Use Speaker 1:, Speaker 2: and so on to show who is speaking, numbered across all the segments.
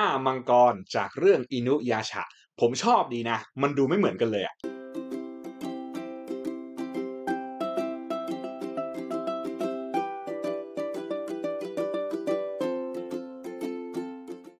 Speaker 1: ามังกรจากเรื่องอินุยาชะ ผมชอบดีนะ มันดูไม่เหมือนกันเลยอะ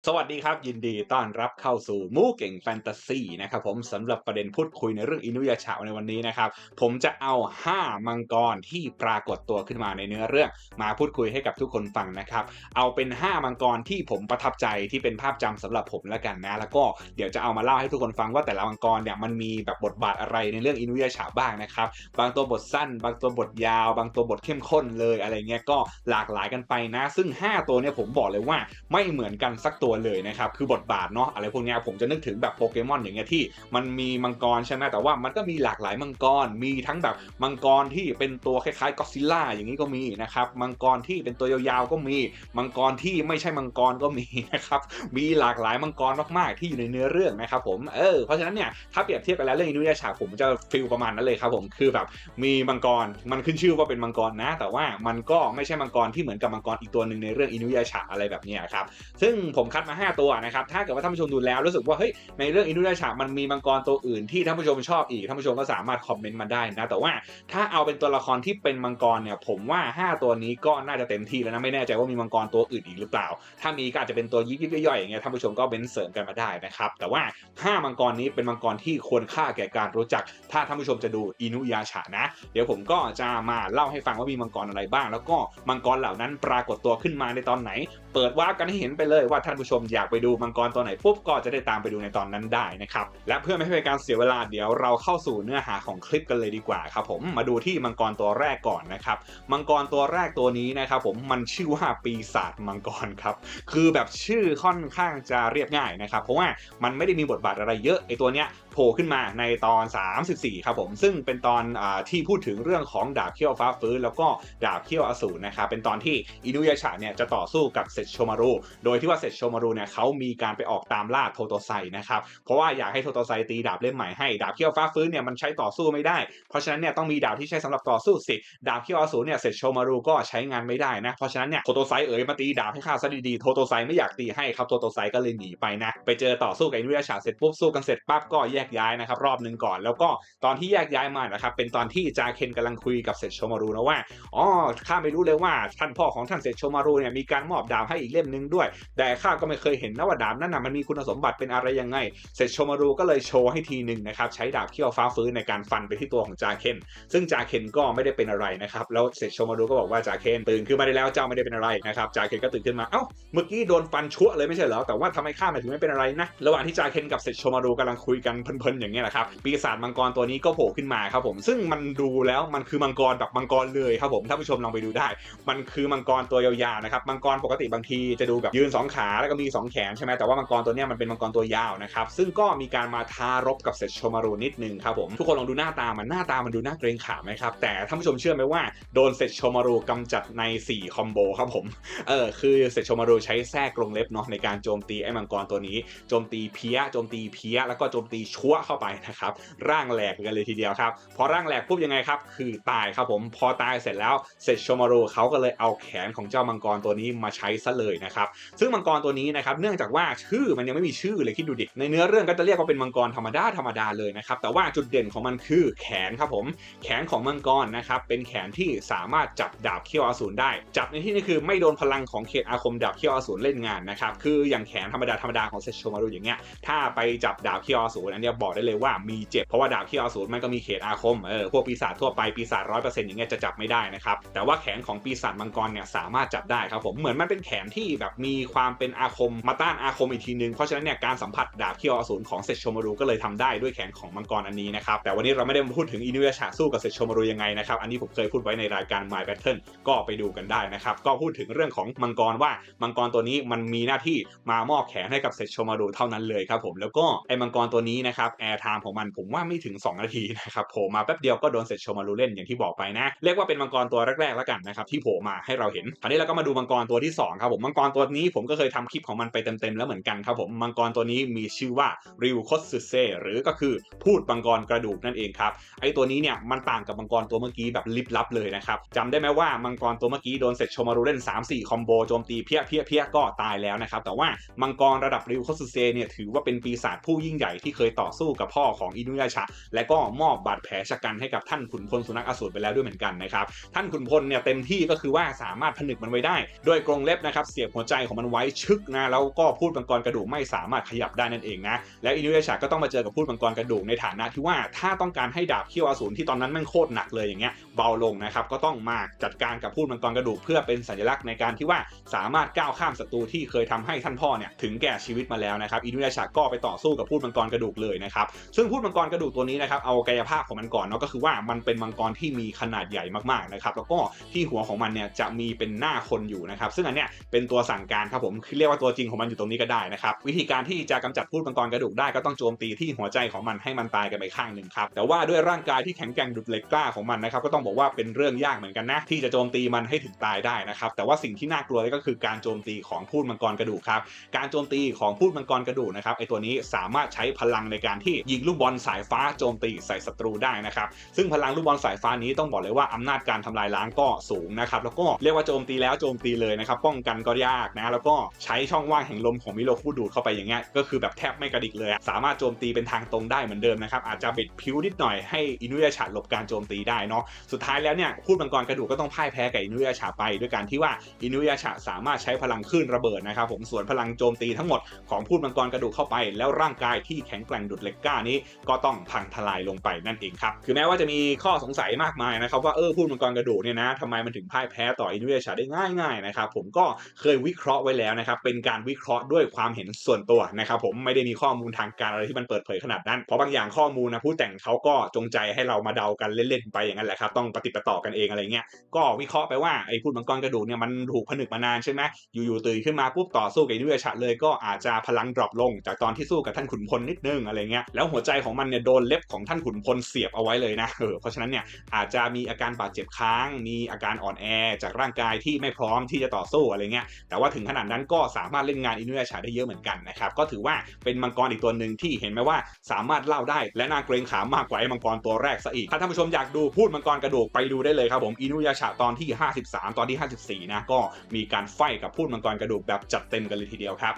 Speaker 1: สวัสดีครับ ยินดีต้อนรับเข้าสู่มูเก่งแฟนตาซีนะครับผมสำหรับประเด็นพูดคุยในเรื่องอินุยาชะในวันนี้นะครับ ผมจะเอา 5 มังกรที่ปรากฏตัวขึ้นมาในเนื้อเรื่องมาพูดคุยให้กับทุกคนฟังนะครับ เอาเป็น 5 มังกรที่ผมประทับใจที่เป็นภาพจำสำหรับผมแล้วกันนะ แล้วก็เดี๋ยวจะเอามาเล่าให้ทุกคนฟังว่าแต่ละมังกรเนี่ยมันมีแบบบทบาทอะไรในเรื่องอินุยาชะบ้างนะครับบางตัวบทสั้น บางตัวบทยาว บางตัวบทเข้มข้นเลยอะไรเงี้ยก็หลากหลายกันไปนะ ซึ่ง 5 ตัวเนี่ยผมบอกเลยว่าไม่เหมือนกันสักตัวเลยนะครับ คือบทบาทเนาะอะไรพวกนี้ผมจะนึกถึงแบบโปเกมอนอย่างเงี้ยที่มันมีมังกรใช่ไหมแต่ว่ามันก็มีหลากหลายมังกร มีทั้งแบบมังกรที่เป็นตัวคล้ายๆก็ซิล่าอย่างนี้ก็มีนะครับ มังกรที่เป็นตัวยาวๆก็มี มังกรที่ไม่ใช่มังกรก็มีนะครับ มีหลากหลายมังกรมากๆที่อยู่ในเนื้อเรื่องนะครับผม เออ เพราะฉะนั้นเนี่ยถ้าเปรียบเทียบกันแล้วเรื่องอินุยาชาผมจะฟิลประมาณนั้นเลยครับผม คือแบบมีมังกร มันขึ้นชื่อว่าเป็นมังกรนะ แต่ว่ามันก็ไม่ใช่มังกรที่เหมือนกับมังกรอีกตัวหนึ่งในเรื่องอินุยาชาอะไรแบบนี้ครับ ซึ่งผมคัดมา5 ตัวนะครับถ้าเกิดว่าท่านผู้ชมดูแล้วรู้สึกว่าเฮ้ยในเรื่องอินุยาชามันมีมังกรตัวอื่นที่ท่านผู้ชมชอบอีกท่านผู้ชมก็สามารถคอมเมนต์มาได้นะแต่ว่าถ้าเอาเป็นตัวละครที่เป็นมังกรเนี่ยผมว่า 5 ตัวนี้ก็น่าจะเต็มที่แล้วนะไม่แน่ใจว่ามีมังกรตัวอื่นอีกหรือเปล่า ถ้ามีก็อาจจะเป็นตัวยิบยิบย่อยๆอย่างเงี้ยท่านผู้ชมก็เบนเสริมกันมาได้นะครับแต่ว่า5มังกรนี้เป็นมังกรที่ควรค่าแก่การรู้จัก ถ้าท่านผู้ชมจะดูอินุยาชะนะ เดี๋ยวผมก็จะมาเล่าให้ฟังว่ามีมังกรอะไรบ้าง แล้วก็มังกรเหล่านั้นปรากฏตัวขึ้นมาในตอนไหน เปิดวาร์ปกันให้เห็นไปเลยว่าท่านผู้ชมอยากไปดูมังกรตัวไหนปุ๊บก็จะได้ตามไปดูในตอนนั้นได้นะครับและเพื่อไม่ให้เป็นการเสียเวลาเดี๋ยวเราเข้าสู่เนื้อหาของคลิปกันเลยดีกว่าครับผมมาดูที่มังกรตัวแรกก่อนนะครับมังกรตัวแรกตัวนี้นะครับผมมันชื่อว่าปีศาจมังกรครับคือแบบชื่อค่อนข้างจะเรียบง่ายนะครับเพราะว่ามันไม่ได้มีบทบาทอะไรเยอะไอตัวเนี้ย ผล่ขึ้นมาในตอน 34 ครับผม ซึ่งเป็นตอนอที่พูดถึงเรื่องของดาบเขี้ยวฟ้าฟื้น แล้วก็ดาบเขี้ยวอสูรนะครับ เป็นตอนที่อินุยาชะเนี่ยจะต่อสู้กับเซตโชมารุ โดยที่ว่าเซตโชมารุเนี่ยเขามีการไปออกตามล่าโทโตไซนะครับ เพราะว่าอยากให้โทโตไซตีดาบเล่มใหม่ให้ ดาบเขี้ยวฟ้าฟื้นเนี่ยมันใช้ต่อสู้ไม่ได้ เพราะฉะนั้นเนี่ยต้องมีดาบที่ใช้สำหรับต่อสู้สิ ดาบเขี้ยวอสูรเนี่ยเซตโชมารุก็ใช้งานไม่ได้นะ เพราะฉะนั้นเนี่ยโทโตไซเอ๋ยมาตีดาบให้ข้าซะดีๆ โทโตไซไม่อยากตีให้ครับ โทโตไซก็เลยหนีไปนะ ไปเจอต่อสู้กับอินุยาชะเสร็จปุ๊บสู้กันเสร็จปั๊บก็แยกย้ายนะครับรอบหนึ่งก่อน แล้วก็ตอนที่แยกย้ายมานะครับเป็นตอนที่จาเคนกำลังคุยกับเซตโชมารุนะว่าอ๋อข้าไม่รู้เลยว่าท่านพ่อของท่านเซตโชมารุเนี่ยมีการมอบดาบให้อีกเล่มหนึงด้วย แต่ข้าก็ไม่เคยเห็นนะว่าดาบนั้นนะมันมีคุณสมบัติเป็นอะไรยังไงเซตโชมารุก็เลยโชว์ให้ทีหนึ่งนะครับใช้ดาบเขี้ยวฟ้าฟื้นในการฟันไปที่ตัวของจาเคนซึ่งจาเคนก็ไม่ได้เป็นอะไรนะครับแล้วเซตโชมารุก็บอกว่าจาเคนตื่นขึ้นมาได้แล้วเจ้าไม่ได้เป็นอะไรนะครับจาเคนก็ตื่นขึ้นมาเอ้าเมื่อกี้โดนฟันชั่วเลยไม่ใช่เหรอแต่ว่าทำไมข้าถึงไม่เป็นอะไรนะระหว่างที่จาเคนกับเซตโชมารุกำลังคุยกันเพลินๆอย่างเงี้ยแหละครับปีศาจมังกรตัวนี้ก็โผล่ขึ้นมาครับผมซึ่งมันดูแล้วมันคือมังกรแบบมังกรเลยครับผมท่านผู้ชมลองไปดูได้ มันคือมังกรตัวยาวๆนะครับมังกรปกติบางทีจะดูแบบยืน 2 ขาแล้วก็มี 2 แขนใช่ไหมแต่ว่ามังกรตัวเนี้ยมันเป็นมังกรตัวยาวนะครับซึ่งก็มีการมาทารบกับเซตโชมารุนิดนึงครับผมทุกคนลองดูหน้าตามันหน้าตามันดูน่าเกรงขามไหมครับแต่ท่านผู้ชมเชื่อไหมว่าโดนเซตโชมารุกำจัดใน 4 คอมโบครับผมเออคือเซตโชมารุใช้แส้กรงเล็บเนาะในการโจมตีไอ้มังกรตัวนี้โจมตีเพี้ยโจมตีเพี้ยแล้วก็โจมตีชั่วเข้าไปนะครับร่างแหลกกันเลยทีเดียวครับพอร่างแหลกปุ๊บยังไงครับคือตายครับผมพอตายเสร็จแล้วเสร็จโชมารุเขาก็เลยเอาแขนของเจ้ามังกรตัวนี้มาใช้ซะเลยนะครับซึ่งมังกรตัวนี้นะครับเนื่องจากว่าชื่อมันยังไม่มีชื่อเลยคิดดูดิในเนื้อเรื่องก็จะเรียกว่าเป็นมังกรธรรมดาธรรมดาเลยนะครับแต่ว่าจุดเด่นของมันคือแขนครับผมแขนของมังกรนะครับเป็นแขนที่สามารถจับดาบเขี้ยวอสูรได้ จับในที่นี้คือไม่โดนพลังของเขตอาคมดาบเขี้ยวอสูรเล่นงานนะครับคืออย่างแขนธรรมดาธรรมดาของเซชโชมารุอย่างเงี้ยถ้าไปจับดาบเขี้ยวอสูรอันเบอกได้เลยว่ามีเจ็บเพราะว่าดาบเขี้ยวอสูรมันก็มีเขตอาคมเออพวกปีศาจทั่วไปปีศาจร้อยเปอร์เซ็นต์อย่างเงี้ยจะจับไม่ได้นะครับแต่ว่าแขนของปีศาจมังกรเนี่ยสามารถจับได้ครับผมเหมือนมันเป็นแขนที่แบบมีความเป็นอาคมมาต้านอาคมอีกทีนึงเพราะฉะนั้นเนี่ยการสัมผัสดาบเขี้ยวอสูรของเซชโชมารุก็เลยทำได้ด้วยแขนของมังกรอันนี้นะครับแต่วันนี้เราไม่ได้มาพูดถึงอินุยาชาสู้กับเซชโชมารุยังไงนะครับอันนี้ผมเคยพูดไว้ในรายการ My Battle ก็ไปดูกันได้นะครับก็พูดถึงเรื่องของมังกรว่ามังกรตัวนี้มันมีหน้าที่มามอบแขนให้กับเซชโชมารุเท่านั้นเลยครับผมแล้วก็ไอ้มังกรตัวนี้นะครับนะครับแอร์ไทม์ของมันผมว่าไม่ถึง 2 นาทีนะครับโผล่มาแป๊บเดียวก็โดนเสร็จโชมารูเล่นอย่างที่บอกไปนะ เรียกว่าเป็นมังกรตัวแรกๆแล้วกันนะครับที่โผล่มาให้เราเห็นคราวนี้เราก็มาดูมังกรตัวที่สองครับผมมังกรตัวนี้ผมก็เคยทำคลิปของมันไปเต็มๆแล้วเหมือนกันครับผมมังกรตัวนี้มีชื่อว่าริวคสซึเซหรือก็คือพูดมังกรกระดูกนั่นเองครับไอตัวนี้เนี่ยมันต่างกับมังกรตัวเมื่อกี้แบบลิบลับเลยนะครับจำได้ไหมว่ามังกรตัวเมื่อกี้โดนเสร็จโชมารูเล่น 3-4 คอมโบโจมตีเพี้ยเพี้ยเพี้ยก็ตายแล้วนะครับแต่ว่ามังกรระดับริวคสซึเซเนี่ยถือว่าเป็นปีศาจผู้ยิ่งใหญ่ที่เคยต่อสู้กับพ่อของอินุยาชะ และก็มอบบาดแผลชะกันให้กับท่านขุนพลสุนัขอสูรไปแล้วด้วยเหมือนกันนะครับ ท่านขุนพลเนี่ยเต็มที่ก็คือว่าสามารถผนึกมันไว้ได้ด้วยกรงเล็บนะครับเสียบหัวใจของมันไว้ชึกนะแล้วก็พูดมังกรกระดูกไม่สามารถขยับได้นั่นเองนะ แล้วอินุยาชะก็ต้องมาเจอกับพูดมังกรกระดูกในฐานะที่ว่าถ้าต้องการให้ดาบเขี้ยวอสูรที่ตอนนั้นแมันโคตรหนักเลยอย่างเงี้ยเบาลงนะครับก็ต้องมาจัดการกับพูดมังกรกระดูกเพื่อเป็นสัญลักษณ์ในการที่ว่าสามารถก้าวข้ามศัตรูที่เคยทำให้ท่านพ่อเนี่ยถึงแก่ชีวิตมาแล้วนะครับอินุยาชะก็ไปต่อสู้กับพูดมังกรกระดูกเลยนะครับซึ่งพูดมังกรกระดูกตัวนี้นะครับเอากายภาพของมันก่อนเนาะก็คือว่ามันเป็นมังกรที่มีขนาดใหญ่มากๆนะครับแล้วก็ที่หัวของมันเนี่ยจะมีเป็นหน้าคนอยู่นะครับซึ่งอันเนี้ยเป็นตัวสั่งการครับผมเรียกว่าตัวจริงของมันอยู่ตรงนี้ก็ได้นะครับวิธีการที่จะกำจัดพูดมังกรกระดูกได้ก็ต้องโจมตีที่หัวใจของมันให้มันตายกันไปข้างหนึ่งครับแต่ว่าด้วยร่างกายที่แข็งแกร่งดุจเหล็กกล้าของมันนะครับก็ต้องบอกว่าเป็นเรื่องยากเหมือนกันนะที่จะโจมตีมันให้ถึงตายได้นะครับแต่ว่าสิ่งที่น่ากลัวก็คือการโจมตีของพูดมังกรกระดูกครับการโจมตีของพูดมังกรกระดูกนะครับไอตัวนี้สามารถใช้พลังในการที่ยิงลูกบอลสายฟ้าโจมตีใส่ศัตรูได้นะครับ ซึ่งพลังลูกบอลสายฟ้านี้ต้องบอกเลยว่าอำนาจการทำลายล้างก็สูงนะครับแล้วก็เรียกว่าโจมตีแล้วโจมตีเลยนะครับป้องกันก็ยากนะแล้วก็ใช้ช่องว่างแห่งลมของมิโลคูดูดเข้าไปอย่างเงี้ยก็คือแบบแทบไม่กระดิกเลยสามารถโจมตีเป็นทางตรงได้เหมือนเดิมนะครับอาจจะบิดผิวนิดหน่อยให้อินุยาชาหลบการโจมตีได้เนาะสุดท้ายแล้วเนี่ยพูดมังกรกระดูกก็ต้องพ่ายแพ้กับอินุยาชาไป ด้วยการที่ว่าอินุยาชาสามารถใช้พลังคลื่นระเบิดนะครับผมส่วนพลังโจมตีทั้งหมดของพูดมังกรกระดูกเข้าไป แล้วร่างกายที่แข็งแกร่งดุดเล็กก้านี้ก็ต้องพังทลายลงไปนั่นเองครับ คือแม้ว่าจะมีข้อสงสัยมากมายนะครับว่าเออพูดมังกรกระดูกเนี่ยนะทำไมมันถึงพ่ายแพ้ต่ออินุยชาได้ง่ายๆนะครับผมก็เคยวิเคราะห์ไว้แล้วนะครับเป็นการวิเคราะห์ด้วยความเห็นส่วนตัวนะครับผมไม่ได้มีข้อมูลทางการอะไรที่มันเปิดเผยขนาดนั้นเพราะบางอย่างข้อมูลนะผู้แต่งเขาก็จงใจให้เรามาเดากันเล่นๆไปอย่างนั้นแหละครับต้องปฏิปต่อกันเองอะไรเงี้ยก็วิเคราะห์ไปว่าไอ้พูดมังกรกระดูกเนี่ยมันถูกผนึกมานานใช่ไหมอยู่ๆตื่นขึ้นมาปุ๊บต่อสู้กับอินุยชาเลยก็อาจจะพลังดรอปลง จากตอนที่สู้กับท่านขุนพลนิดนึงอะไรเงี้ยแล้วหัวใจของมันเนี่ยโดนเล็บของท่านขุนพลเสียบเอาไว้เลยนะเออเพราะฉะนั้นเนี่ยอาจจะมีอาการบาดเจ็บค้าง มีอาการอ่อนแอจากร่างกายที่ไม่พร้อมที่จะต่อสู้อะไรเงี้ยแต่ว่าถึงขนาดนั้นก็สามารถเล่นงานอินุยาชาได้เยอะเหมือนกันนะครับก็ถือว่าเป็นมังกรอีกตัวหนึ่งที่เห็นไหมว่าสามารถเล่าได้ และน่าเกรงขามมากกว่าไอ้มังกรตัวแรกซะอีกถ้าท่านผู้ชมอยากดูพูดมังกรกระดูกไปดูได้เลยครับผมอินุยาชาตอนที่ 53 ตอนที่ 54นะก็มีการไฟกับพูดมังกรกระดูกแบบจัดเต็มกันเลยทีเดียวครับ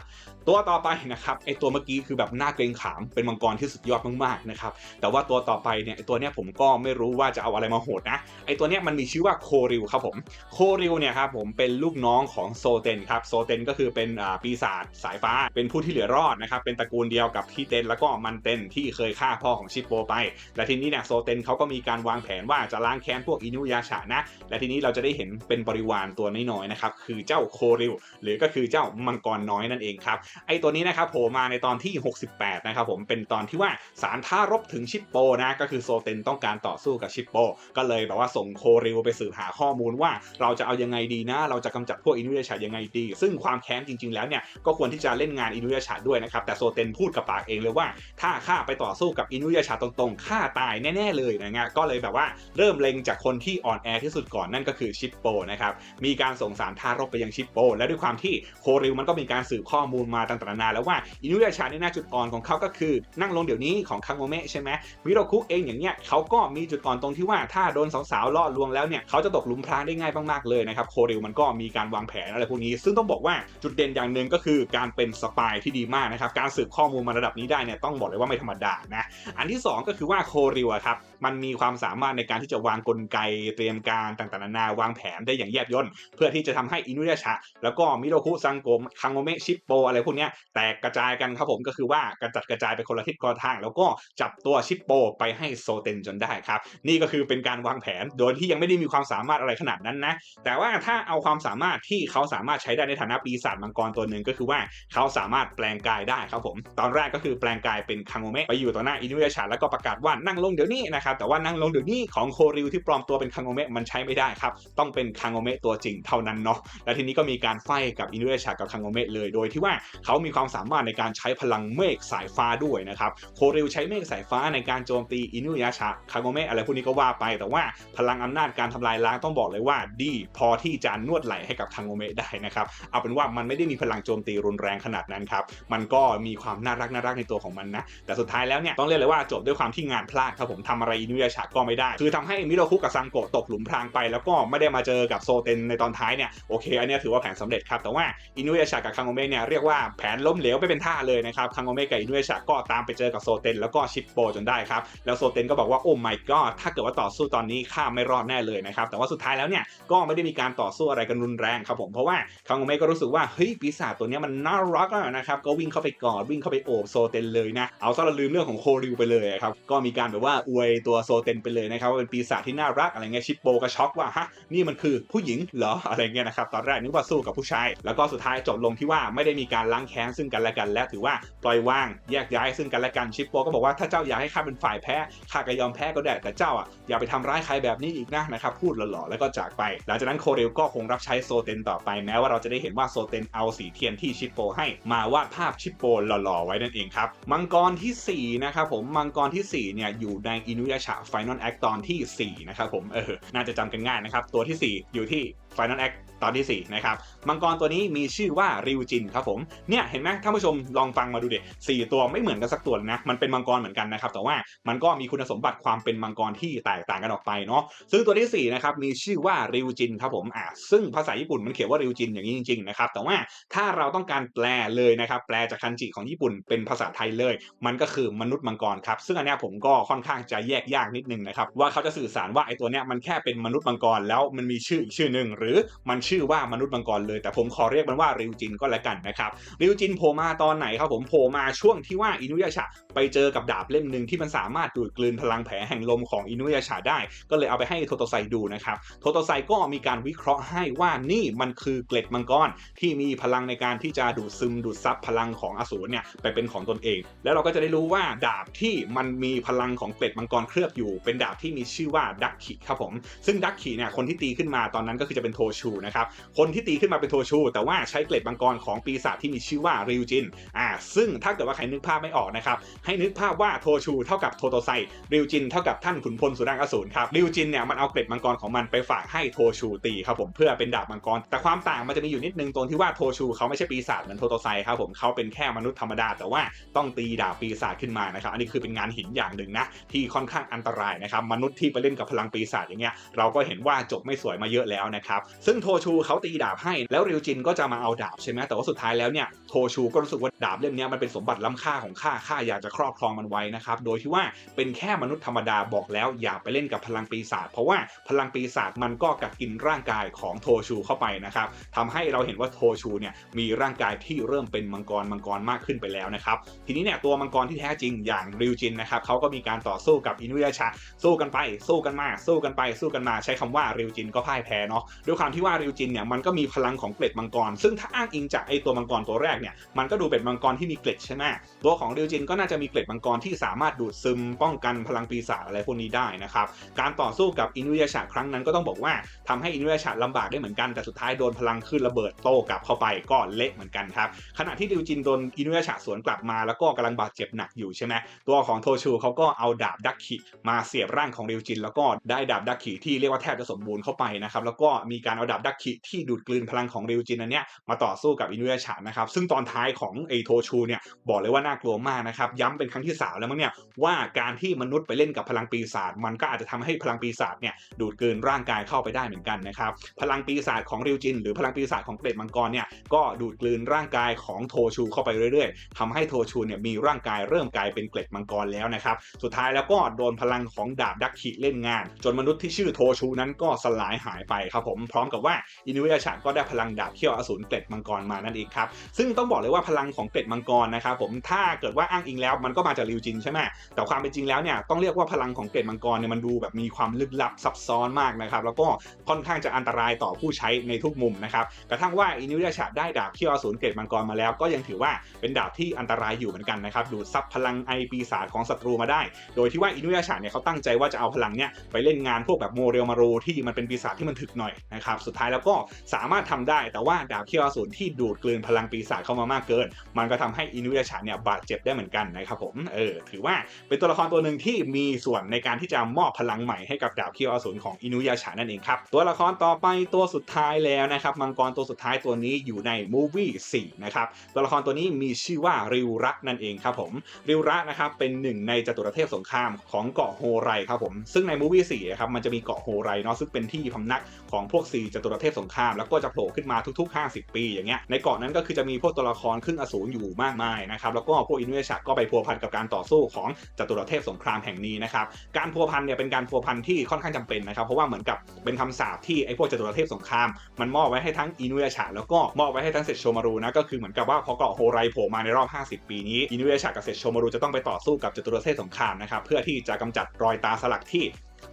Speaker 1: ตัวต่อไปนะครับไอตัวเมื่อกี้คือแบบน่าเกรงขามเป็นมังกรที่สุดยอดมากๆนะครับแต่ว่าตัวต่อไปเนี่ยตัวเนี้ยผมก็ไม่รู้ว่าจะเอาอะไรมาโหดนะไอตัวเนี้ยมันมีชื่อว่าโคริวครับผมโคริวเนี่ยครับผมเป็นลูกน้องของโซเตนครับโซเตนก็คือเป็นปีศาจสายฟ้า เป็นผู้ที่เหลือรอดนะครับเป็นตระกูลเดียวกับพี่เตนแล้วก็มันเตนที่เคยฆ่าพ่อของชิปโปไป และทีนี้เนี่ยโซเตนเขาก็มีการวางแผนว่าจะล้างแค้นพวกอินุยาชะนะ และทีนี้เราจะได้เห็นเป็นบริวารตัวน้อยๆนะครับคือเจ้าโคริวหรือก็คือเจ้ามังกรน้อยนั่นเองครับไอตัวนี้นะครับโผล่มาในตอนที่ 68 นะครับผมเป็นตอนที่ว่าสารท่ารบถึงชิปโปนะก็คือโซเตนต้องการต่อสู้กับชิปโป ก็เลยแบบว่าส่งโคริวไปสืบหาข้อมูลว่าเราจะเอายังไงดีนะ เราจะกำจัดพวกอินุยาชะยังไงดี ซึ่งความแค้นจริง ๆ แล้วเนี่ยก็ควรที่จะเล่นงานอินุยาชะด้วยนะครับแต่โซเตนพูดกับปากเองเลยว่า ถ้าข้าไปต่อสู้กับอินุยาชะตรงๆข้าตายแน่ๆเลยนะเงี้ยก็เลยแบบว่าเริ่มเล็งจากคนที่อ่อนแอที่สุดก่อนนั่นก็คือชิปโปนะครับมีการส่งสารท่ารบไปยังชิปโป และด้วยความที่โคริวมันก็มีการสืบข้อมูลมาต่างๆนานาแล้วว่าอินุยาชาในหน้าจุดอ่อนของเขาก็คือนั่งลงเดี๋ยวนี้ของคังโมเมะใช่ไหมมิโรคุเองอย่างเนี้ยเขาก็มีจุดอ่อนตรงที่ว่าถ้าโดนสาวๆล่อลวงแล้วเนี่ยเขาจะตกหลุมพรางได้ง่ายมากๆเลยนะครับโคริวมันก็มีการวางแผนอะไรพวกนี้ ซึ่งต้องบอกว่าจุดเด่นอย่างหนึ่งก็คือการเป็นสปายที่ดีมากนะครับการสืบข้อมูลมาระดับนี้ได้เนี่ยต้องบอกเลยว่าไม่ธรรมดานะอันที่ 2 ก็คือว่าโคริวครับมันมีความสามารถในการที่จะวางกลไกเตรียมการต่างๆนานาวางแผนได้อย่างแยบยลเพื่อที่จะทำให้อินุยาชะแล้วก็มิโรคุซังโกมคังโมเมะชิปโปอะไรพวกนี้แตกกระจายกันครับผมก็คือว่ากระจัดกระจายไปคนละทิศคนละทาง แล้วก็จับตัวชิปโปไปให้โซเตนจนได้ครับ นี่ก็คือเป็นการวางแผนโดยที่ยังไม่ได้มีความสามารถอะไรขนาดนั้นนะ แต่ว่าถ้าเอาความสามารถที่เขาสามารถใช้ได้ในฐานะปีศาจมังกรตัวหนึ่งก็คือว่าเขาสามารถแปลงกายได้ครับผม ตอนแรกก็คือแปลงกายเป็นคังโมเมะไปอยู่ต่อหน้าอินุยาชะแล้วก็ประกาศว่านั่งลงเดี๋ยวนี้นะครับแต่ว่านั่งลงเดี๋ยวนี้ของโคริวที่ปลอมตัวเป็นคังโมเมะมันใช้ไม่ได้ครับต้องเป็นคังโมเมะตัวจริงเท่านั้นเนาะและทีนี้ก็มีการไฟกับอินุยาชะกับคังโมเมะเลย โดยที่ว่าเขามีความสามารถในการใช้พลังเมฆสายฟ้าด้วยนะครับโคริวใช้เมฆสายฟ้าในการโจมตีอินุยาชะคาโงเมะอะไรพวกนี้ก็ว่าไป แต่ว่าพลังอำนาจการทำลายล้างต้องบอกเลยว่า ดีพอที่จะนวดไหลให้กับคาโงเมะได้นะครับเอาเป็นว่ามันไม่ได้มีพลังโจมตีรุนแรงขนาดนั้นครับมันก็มีความน่ารักน่ารักในตัวของมันนะแต่สุดท้ายแล้วเนี่ยต้องเรียกเลยว่าจบด้วยความที่งานพลาดครับผมทำอะไรอินุยาชะก็ไม่ได้ คือทำให้มิโรคุกับซังโกะตกหลุมพรางไป แล้วก็ไม่ได้มาเจอกับโซเทนในตอนท้ายเนี่ยโอเคอันนี้ถือว่าแผนสำเร็จครับแต่ว่าอินุยาชะกับคาโงเมะเนี่ยเรียกว่าแผนล้มเหลวไปเป็นท่าเลยนะครับคาโงเมะกับอินุยาชะก็ตามไปเจอกับโซเทนแล้วก็ชิปโปจนได้ครับ แล้วโซเทนก็บอกว่าโอ้ my god ถ้าเกิดว่าต่อสู้ตอนนี้ข้าไม่รอดแน่เลยนะครับ แต่ว่าสุดท้ายแล้วเนี่ยก็ไม่ได้มีการต่อสู้อะไรกันรุนแรงครับผม เพราะว่าคาโงเมะก็รู้สึกว่าเฮ้ยปีศาจตัวนี้มันน่ารักนะครับ ก็วิ่งเข้าไปกอดวิ่งเข้าไปโอบโซเทนเลยนะ เอาซะเราลืมเรื่องของโคริวไปเลยครับ ก็มีการแบบว่าอวยตัวโซเทนไปเลยนะครับว่าเป็นปีศาจที่น่ารักอะไรเงี้ยชิปโปก็ช็อกว่าฮะนี่มันคือผู้หญิงเหรออะไรเงี้ยนะครับตอนแรกนึกว่าสู้กับผู้ชาย แล้วก็สุดท้ายจบลงที่ว่าไม่ได้มีการล้างแค้นซึ่งกันและกัน และถือว่าปล่อยวางแยกย้ายซึ่งกันและกันชิปโปก็บอกว่าถ้าเจ้าอยากให้ข้าเป็นฝ่ายแพ้ข้าก็ยอมแพ้ก็ได้แต่เจ้าอะอย่าไปทำร้ายใครแบบนี้อีกนะนะครับพูดหล่อๆแล้วก็จากไป หลังจากนั้นโคเรลก็คงรับใช้โซเทนต่อไปแม้ว่าเราจะได้เห็นว่าโซเทนเอาสีเทียนที่ชิปโปให้มาวาดภาพชิปโปหล่อๆไว้นั่นเองครับมังกรที่สี่นะครับผมมังกรที่สี่เนี่ยอยู่ในอินุยาชะไฟนอลแอคตอนที่สี่นะครับผมเออน่าจะจำกันง่ายนะครับตัวที่สี่อยู่ที่ Final Act ตอนที่ 4 นะครับ มังกรตัวนี้มีชื่อว่าริวจินครับผม เนี่ยเห็นไหมท่านผู้ชมลองฟังมาดูเด็สี่ตัวไม่เหมือนกันสักตัวนะ มันเป็นมังกรเหมือนกันนะครับ แต่ว่ามันก็มีคุณสมบัติความเป็นมังกรที่แตกต่างกันออกไปเนาะ ซึ่งตัวที่4นะครับมีชื่อว่าริวจินครับผม อ่าซึ่งภาษาญี่ปุ่นมันเขียนว่าริวจินอย่างนี้จริงๆนะครับ แต่ว่าถ้าเราต้องการแปลเลยนะครับ แปลจากคันจิของญี่ปุ่นเป็นภาษาไทยเลย มันก็คือมนุษย์มังกรครับ ซึ่งอันนี้ผมก็ค่อนข้างจะแยกยากนิดนึงนะครับ ว่าเขาจะสื่อสารว่าไอ้ตัวเนี้ยมันแค่เป็นมนุษย์มังกรแล้วมันมีชื่ออีกชื่อหนึ่งหรือมันชื่อว่ามนุษย์มังกรเลย แต่ผมขอเรียกมันว่าริวจินก็แล้วกันนะครับริวจินโผล่มาตอนไหนครับผมโผล่มาช่วงที่ว่าอินุยาชะไปเจอกับดาบเล่มหนึ่งที่มันสามารถดูดกลืนพลังแผลแห่งลมของอินุยาชะได้ ก็เลยเอาไปให้โทโตไซดูนะครับโทโตไซก็มีการวิเคราะห์ให้ว่านี่มันคือเกล็ดมังกรที่มีพลังในการที่จะดูดซึมดูดซับพลังของอสูรเนี่ยไปเป็นของตนเอง แล้วเราก็จะได้รู้ว่าดาบที่มันมีพลังของเกล็ดมังกรเคลือบอยู่ เป็นดาบที่มีชื่อว่าดักขิครับผมซึ่งดักขิเนี่ยคนที่ตีขึ้นมาตอนนั้นก็คือจะเป็นโทชูนะครับคนที่ตีขึ้นมาเป็นโทชู แต่ว่าใช้เกล็ดมังกรของปีศาจที่มีชื่อว่าริวจินอ่าซึ่งถ้าเกิดว่าใครนึกภาพไม่ออกนะครับ ให้นึกภาพว่าโทชูเท่ากับโทโตไซริวจินเท่ากับท่านขุนพลสุรังอสูรครับริวจินเนี่ยมันเอาเกล็ดมังกรของมันไปฝากให้โทชูตีครับผมเพื่อเป็นดาบมังกร แต่ความต่างมันจะมีอยู่นิดนึงตรงที่ว่าโทชูเขาไม่ใช่ปีศาจเหมือนโทโตไซครับผมเขาเป็นแค่มนุษย์ธรรมดา แต่ว่าต้องตีดาบปีศาจขึ้นมานะครับอันนี้คือเป็นงานหินอย่างหนึ่งนะที่ค่อนข้างอันตรายนะครับมนุษย์ที่ไปเล่นกับพลังปีศาจอย่างเงี้ยเราก็เห็นว่าจบไม่สวยมาเยอะแล้วนะครับซึ่งโทชูเขาตีดาบให้ แล้วริวจินก็จะมาเอาดาบใช่ไหมแต่ว่าสุดท้ายแล้วเนี่ยโทชูก็รู้สึกว่าดาบเล่มนี้มันเป็นสมบัติล้ำค่าของข้าข้าอยากจะครอบครองมันไว้นะครับโดยที่ว่าเป็นแค่มนุษย์ธรรมดาบอกแล้วอย่าไปเล่นกับพลังปีศาจเพราะว่าพลังปีศาจมันก็กัดกินร่างกายของโทชูเข้าไปนะครับทำให้เราเห็นว่าโทชูเนี่ยมีร่างกายที่เริ่มเป็นมังกรมังกรมากขึ้นไปแล้วนะครับทีนี้เนี่ยตัวมังกรที่แท้จริงอย่างริวจินนะครับเขาก็มีการต่อสู้กับอินุยาชะสู้กันไปสู้กันมาสู้กันไปสู้กันมาใช้คำว่าริวจินก็พ่ายแพ้เนาะด้วยความที่ว่าริวจินเนี่ยมันก็มีพลังของเกล็ดมังกร ซึ่งถ้าอ้างอิงจากไอตัวมังกรตัวแรกเนี่ยมันก็ดูเป็นมังกรที่มีเกล็ดใช่ไหมตัวของริวจินก็น่าจะมีเกล็ดมังกรที่สามารถดูดซึมป้องกันพลังปีศาจอะไรพวกนี้ได้นะครับการต่อสู้กับอินุยาชะครั้งนั้นก็ต้องบอกว่าทำให้อินุยาชะลำบากได้เหมือนกันแต่สุดท้ายโดนพลังขึ้นระเบิดโต้กลับเข้าไปก็เละเหมือนกันครับขณะที่ริวจินโดนอินุยาชะสวนกลับมาแล้วก็กำลังบาดเจ็บหนักอยู่ใช่ไหมตัวของโทชูเขาก็เอาดาบดักขิมาเสียบร่างของริวจิน แล้วก็ได้ดาบดักขิที่เรียกว่าแทบจะสมบูรณ์เข้าไปนะครับแล้วก็มีการเอาดาบดักขิที่ดูดกลืนพลังของริวจินอันเนี้ยมาต่อสู้กับอินุยาชะนะครับซึ่งตอนท้ายของไอโทชูเนี่ยบอกเลยว่าน่ากลัวมากนะครับย้ำเป็นครั้งที่สามแล้วมั้งเนี่ยว่าการที่มนุษย์ไปเล่นกับพลังปีศาจมันก็อาจจะทำให้พลังปีศาจเนี่ยดูดกลืนร่างกายเข้าไปได้เหมือนกันนะครับพลังปีศาจของริวจิน หรือพลังปีศาจของเกล็ดมังกรเนี่ยก็ดูดกลืนร่างกายของโทชูเข้าไปเรื่อยๆทำให้โทชูเนี่ยมีร่างกายเริ่มกลายเป็นเกล็ดมังกรแล้วนะครับสุดท้ายแล้วก็โดนพลังของดาบดักขิเล่นงาน จนมนุษย์ที่ชื่อโทชูนั้นก็สลายหายไปครับผมพร้อมกับว่าอินุยาชะก็ได้พลังดาบเขี้ยวอสูรเกล็ดมังกรมานั่นเองครับซึ่งต้องบอกเลยว่าพลังของเกล็ดมังกรนะครับผมถ้าเกิดว่าอ้างอิงแล้วมันก็มาจากริวจินใช่ไหมแต่ความเป็นจริงแล้วเนี่ยต้องเรียกว่าพลังของเกล็ดมังกรเนี่ยมันดูแบบมีความลึกลับซับซ้อนมากนะครับแล้วก็ค่อนข้างจะอันตรายต่อผู้ใช้ในทุกมุมนะครับกระทั่งว่าอินุยาชะได้ดาบเขี้ยวอสูรเกล็ดมังกรมาแล้ว ก็ยังถือว่าเป็นดาบที่อันตรายอยู่เหมือนกันนะครับดูดซับพลังไอปีศาจของศัตรูมาได้ โดยที่ว่าอินุยาชะเนี่ยเขาตั้งใจว่าจะเอาพลังเนี่ยไปเล่นงานพวกแบบโมเรลมารูที่มันเป็นปีศาจที่มันถึกหน่อยนะครับสุดท้ายแล้วแล้วก็สามารถทำได้ แต่ว่าดาบเคียวอสูรที่ดูดกลืนพลังปีศาจเข้ามามากเกิน มันก็ทำให้อินุยาชาเนี่ยบาดเจ็บได้เหมือนกันนะครับผมเออถือว่าเป็นตัวละครตัวหนึ่งที่มีส่วนในการที่จะมอบพลังใหม่ให้กับดาบเคียวอสูรของอินุยาชานั่นเองครับตัวละครต่อไปตัวสุดท้ายแล้วนะครับมังกรตัวสุดท้ายตัวนี้อยู่ในมูวี่4นะครับตัวละครตัวนี้มีชื่อว่าริวรักนั่นเองครับผมริวรักนะครับเป็นหนึ่งในจตุรเทพสงครามของเกาะโฮไรครับผมซึ่งในมูวี่4ครับมันจะมีเกาะโฮไรเนาะซึ่งเป็นที่พำนักของพวกสี่จตุรเทพสงครามแล้วก็จะโผล่ขึ้นมาทุกๆ 50 ปีอย่างเงี้ยในเกาะนั้นก็คือจะมีพวกตัวละครครึ่งอสูรอยู่มากมายนะครับแล้วก็พวกอินเอชะก็ไปพัวพันกับการต่อสู้ของจตุรเทพสงครามแห่งนี้นะครับการพัวพันเนี่ยเป็นการพัวพันที่ค่อนข้างจำเป็นนะครับเพราะว่าเหมือนกับเป็นคำสาปที่ไอ้พวกจตุรเทพสงครามมันมอบไว้ให้ทั้งอินเอชะแล้วก็มอบไว้ให้ทั้งเซตโชมารูนะก็คือเหมือนกับว่าพอเกาะโฮไรโผล่มาในรอบ 50 ปีนี้อินเอชะกับเซตโชมารูจะต้องไปต่อสู้กับจตุรเทพสงครามนะครับเพื่อที่จะกำจัดรอยตาสลักที่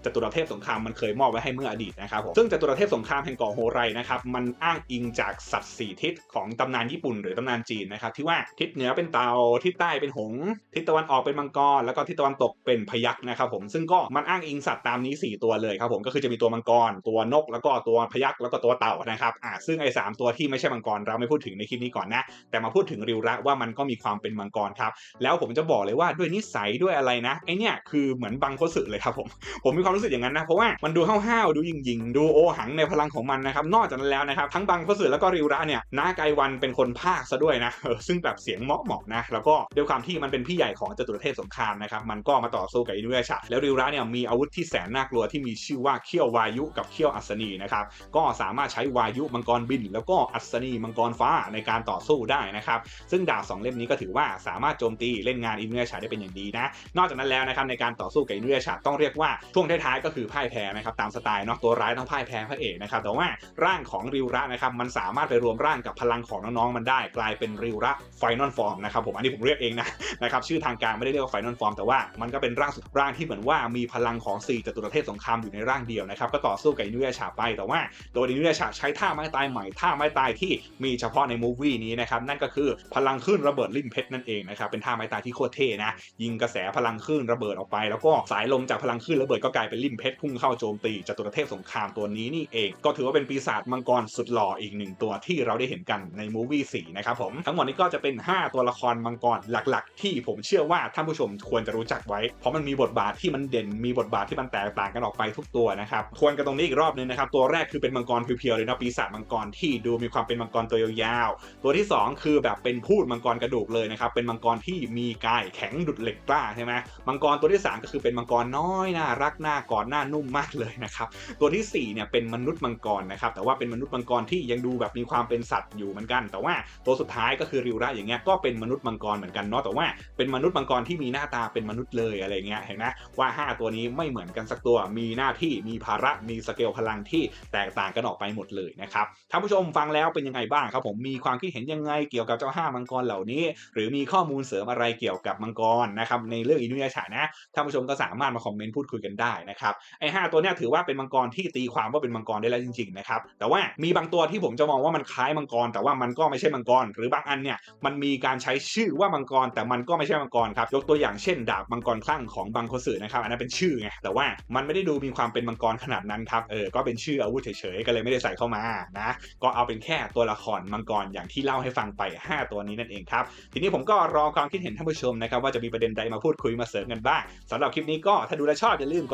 Speaker 1: จตุรเทพสงครามมันเคยมอบไว้ให้เมื่ออดีตนะครับผมซึ่งจตุรเทพสงครามแห่งเกาะโฮไรนะครับมันอ้างอิงจากสัตว์สี่ทิศของตำนานญี่ปุ่นหรือตำนานจีนนะครับที่ว่าทิศเหนือเป็นเตาทิศใต้เป็นหงส์ทิศตะวันออกเป็นมังกรแล้วก็ทิศตะวันตกเป็นพยัคฆ์นะครับผมซึ่งก็มันอ้างอิงสัตว์ตามนี้ 4 ตัวเลยครับผมก็คือจะมีตัวมังกร ตัวนก แล้วก็ตัวพยัคฆ์แล้วก็ตัวเต่านะครับอ่าซึ่งไอ้สามตัวที่ไม่ใช่มังกรเราไม่พูดถึงในคลิปนี้ก่อนนะแต่มาพูดถึงริวระว่ามันก็มีความเป็นมังกรครับแล้วผมจะบอกเลยว่าด้วยนิสัยด้วยอะไรนะไอเนี่ยคือเหมือนบังโคสึเลยครับผมผมมีความรู้สึกอย่างนั้นนะ เพราะว่ามันดูห้าวๆดูยิงๆ ดูโอหังในพลังของมันนะครับ นอกจากนั้นแล้วนะครับ ทั้งบังโคสึแล้วก็ริวระเนี่ยนาไกวันเป็นคนภาคซะด้วยนะเออซึ่งแบบเสียงเหมาะเหมาะนะ แล้วก็ด้วยความที่มันเป็นพี่ใหญ่ของจตุรเทพสงครามนะครับ มันก็มาต่อสู้กับอินุเอชะแล้วริวระเนี่ยมีอาวุธที่แสนน่ากลัวที่มีชื่อว่าเขี้ยววายุกับเขี้ยวอัศนีนะครับ ก็สามารถใช้วายุมังกรบิน แล้วก็อัศนีมังกรฟ้าในการต่อสู้ได้นะครับ ซึ่งดาบสองเล่มนี้ก็ถือว่าสามารถโจมตีเล่นงานอินุเอชะได้เป็นอย่างดีนะ นอกจากนั้นแล้วนะครับในการต่อสู้กับอินุเอชะต้องเรียกว่าช่วงท้ายๆก็คือพ่ายแพ้นะครับตามสไตล์เนาะตัวร้ายต้องพ่ายแพ้พระเอกนะครับแต่ว่าร่างของริวระนะครับมันสามารถไปรวมร่างกับพลังของน้องๆมันได้ กลายเป็นริวระไฟนอลฟอร์มนะครับผมอันนี้ผมเรียกเองนะนะครับชื่อทางการไม่ได้เรียกว่าไฟนอลฟอร์มแต่ว่ามันก็เป็นร่างสุดร่างที่เหมือนว่ามีพลังของ4จตุรเทพสงครามอยู่ในร่างเดียวนะครับก็ต่อสู้กับอินุเอชะไปแต่ว่าตัวอินุเอชะใช้ท่าไม้ตายใหม่ท่าไม้ตายที่มีเฉพาะในมูฟวี่นี้นะครับนั่นก็คือพลังคลื่นระเบิดลิ่มเพชรนั่นเองนะครับเป็นท่าไม้ตายที่โคตรเท่นะยิงกระแสพลังคลื่นระเบิดออกไป แล้วก็สายลมจากพลังคลื่นระเบิดก็กลายเป็นลิ่มเพชรพุ่งเข้าโจมตีจตุรเทพสงครามตัวนี้นี่เอง ก็ถือว่าเป็นปีศาจมังกรสุดหล่ออีกหนึ่งตัวที่เราได้เห็นกันในมูวี่สี่นะครับผมทั้งหมดนี้ก็จะเป็น 5 ตัวละครมังกรหลักๆ ที่ผมเชื่อว่าท่านผู้ชมควรจะรู้จักไว้ เพราะมันมีบทบาทที่มันเด่นมีบทบาทที่มันแตกต่างกันออกไปทุกตัวนะครับทวนกันตรงนี้อีกรอบนึงนะครับตัวแรกคือเป็นมังกรเพียวๆเลยนะปีศาจมังกรที่ดูมีความเป็นมังกรตัวยาวๆตัวที่สองคือแบบเป็นพูดมังกรกระดูกเลยนะครับเป็นมังกรที่มีกายแข็งดุดเหล็กกล้าใช่ไหมมังกรตัวที่ 3 ก็คือเป็นมังกรน้อยน่ารักหน้ากอดหน้านุ่มมากเลยนะครับ ตัวทีสี่4เนี่ยเป็นมนุษย์มังกรนะครับแต่ว่าเป็นมนุษย์มังกรที่ยังดูแบบมีความเป็นสัตว์อยู่เหมือนกัน แต่ว่าตัวสุดท้ายก็คือริวระอย่างเงี้ยก็เป็นมนุษย์มังกรเหมือนกันเนาะแต่ว่าเป็นมนุษย์มังกรที่มีหน้าตาเป็นมนุษย์เลยอะไรเงี้ยเห็นไหมว่า 5 ตัวนี้ไม่เหมือนกันสักตัว มีหน้าที่มีภาระมีสเกลพลังที่แตกต่างกันออกไปหมดเลยนะครับท่านผู้ชมฟังแล้วเป็นยังไงบ้างครับผมมีความคิดเห็นยังไงเกี่ยวกับเจ้าห้ามังกรเหล่านี้ หรือมีข้อมูลเสริมอะไรเกี่ยวกับมังกรนะครับในเรื่องอินุยาชานะท่านผู้ชมก็สามารถมาคอมเมนต์พูดคุยกันได้นะครับไอ้หตัวเนี้ยถือว่าเป็นมังกรที่ตีความว่าเป็นมังกรได้แล้วจริงๆนะครับแต่ว่ามีบางตัวที่ผมจะมองว่ามันคล้ายมังกร แต่ว่ามันก็ไม่ใช่มังกร หรือบางอันเนี่ยมันมีการใช้ชื่อว่ามังกร แต่มันก็ไม่ใช่มังกรครับยกตัวอย่างเช่น ดาบมังกรคลั่งของบังโคสึนะครับอันนั้นเป็นชื่อไงแต่ว่ามันไม่ได้ดูมีความเป็นมังกรขนาดนั้นครับเออก็เป็นชื่ออาวุธเฉยๆก็เลยไม่ได้ใส่เข้ามานะก็เอาเป็นแค่ตัวละครมังกรอย่างที่เล่าให้ฟังไป 5 ตัวนี้นั่นเองครับทีนี้ผมก็รอความคิดเห็นท่านผู้ชมนะครับว่าจะมีประเด็นใดมาพูดคุยมาเสริมกันบ้างสำหรับคลิปนี้ก็ถ้าดูแลชอบอย่าลืมก